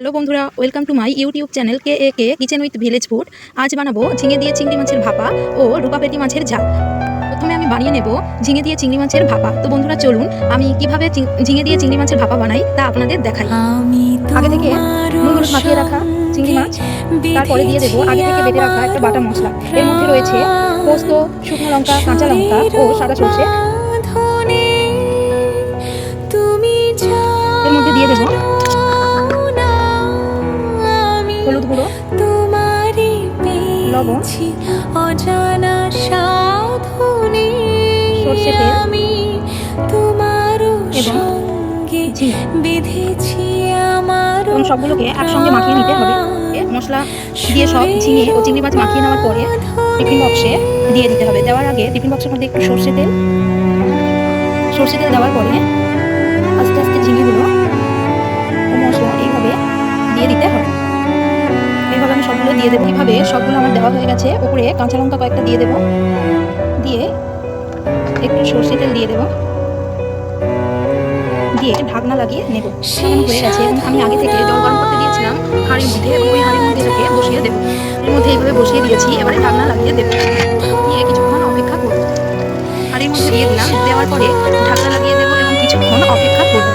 Hello বন্ধুরা welcome to my YouTube channel K A K kitchen with village food আজ বানাবো ঝিঙে দিয়ে চিংড়ি মাছের ভাপা ও রূপাপেটি মাছের ঝাল। প্রথমে আমি বানিয়ে নেব ঝিঙে দিয়ে চিংড়ি মাছের ভাপা। তো বন্ধুরা চলুন আমি কীভাবে ঝিঙে দিয়ে চিংড়ি মাছের ভাপা বানাই তা আপনাদের দেখাই। আগে থেকে নুন মাখিয়ে রাখা চিংড়ি মাছ তারপরে দিয়ে দেবো আগে থেকে বেটে রাখা একটা বাটা মশলা। এর মধ্যে রয়েছে পোস্ত শুকনো লঙ্কা কাঁচা লঙ্কা ও সাদা সর্ষে। হলুদ গুঁড়ো। লবণ, অজানা সাধনে সর্ষে তেল, আমি তোমার সঙ্গে। বেঁধেছি আমার এবং সবগুলোকে একসঙ্গে মাখিয়ে নিতে হবে। মশলা দিয়ে সব ঝিঙে ও চিংড়ি মাছ মাখিয়ে নেওয়ার পরে টিফিন বক্সে দিয়ে দিতে হবে। দেওয়ার আগে টিফিন বক্সের মধ্যে একটু সর্ষে তেল। সর্ষে তেল দেওয়ার পরে দিয়ে দেবো এইভাবে সবগুলো আমার দেওয়া হয়ে গেছে। উপরে কাঁচা লঙ্কা কয়েকটা দিয়ে দেবো। দিয়ে একটু সর্ষে তেল দিয়ে দেবো। দিয়ে ঢাকনা লাগিয়ে নেব। এখন হয়ে গেছে। এবং আমি আগে থেকে জল গরম করতে দিয়েছিলাম হাঁড়ির মধ্যে এবং ওই হাঁড়ির মধ্যে এটাকে বসিয়ে দেবো। এর মধ্যে এইভাবে বসিয়ে দিয়েছি। এবারে ঢাকনা লাগিয়ে দেবো। দিয়ে কিছুক্ষণ অপেক্ষা করব। হাঁড়ির মধ্যে দিয়ে দিলাম। দেওয়ার পরে ঢাকনা লাগিয়ে দেবো এবং কিছুক্ষণ অপেক্ষা করব।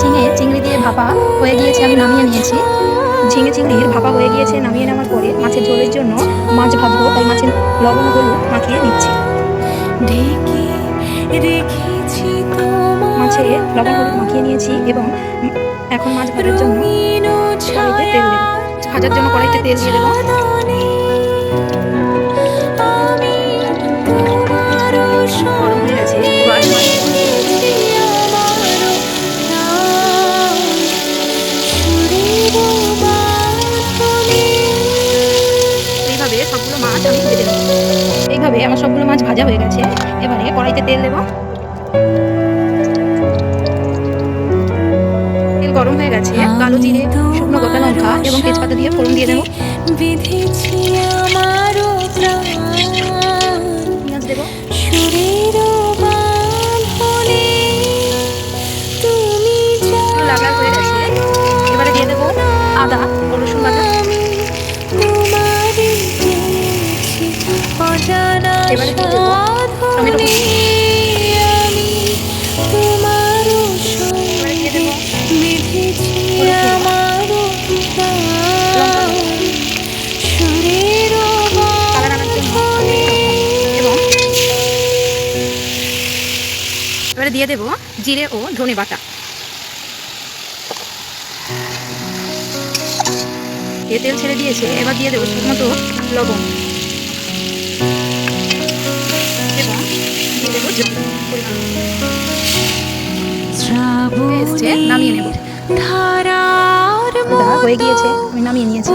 ঝিঙে চিংড়ি দিয়ে ভাপা হয়ে গিয়েছে আমি নামিয়ে নিয়েছি। ঝিঙে চিংড়ির ভাপা হয়ে গিয়েছে নামিয়ে নেওয়ার পরে মাছের ঝোলের জন্য মাছ ভাজবো তাই মাছের লবণ হলুদ মাখিয়ে নিচ্ছি। ঢেকে রেখেছি মাছে লবণ হলুদ মাখিয়ে নিয়েছি এবং এখন মাছ ভাজার জন্য কড়াইতে তেল দেবো। ভাজার জন্য কড়াইতে তেল দিয়ে দেবো। এইভাবে আমার সবগুলো মাছ ভাজা হয়ে গেছে। এবারে কড়াইতে তেল দেবো। তেল গরম হয়ে গেছে। কালো জিরে শুকনো গোটা লঙ্কা এবং তেজপাতা দিয়ে ফোড়ন দিয়ে দেবো। পেঁয়াজ হয়ে গেছে। এবারে দিয়ে দেবো আদা। এবারে এবারে দিয়ে দেবো জিরে ও ধনে বাটা। এ তেল ছেড়ে দিয়েছে, এবার দিয়ে দেবো মতো লবণ। নামিয়ে নেব। ধারার হয়ে গিয়েছে আমি নামিয়ে নিয়েছি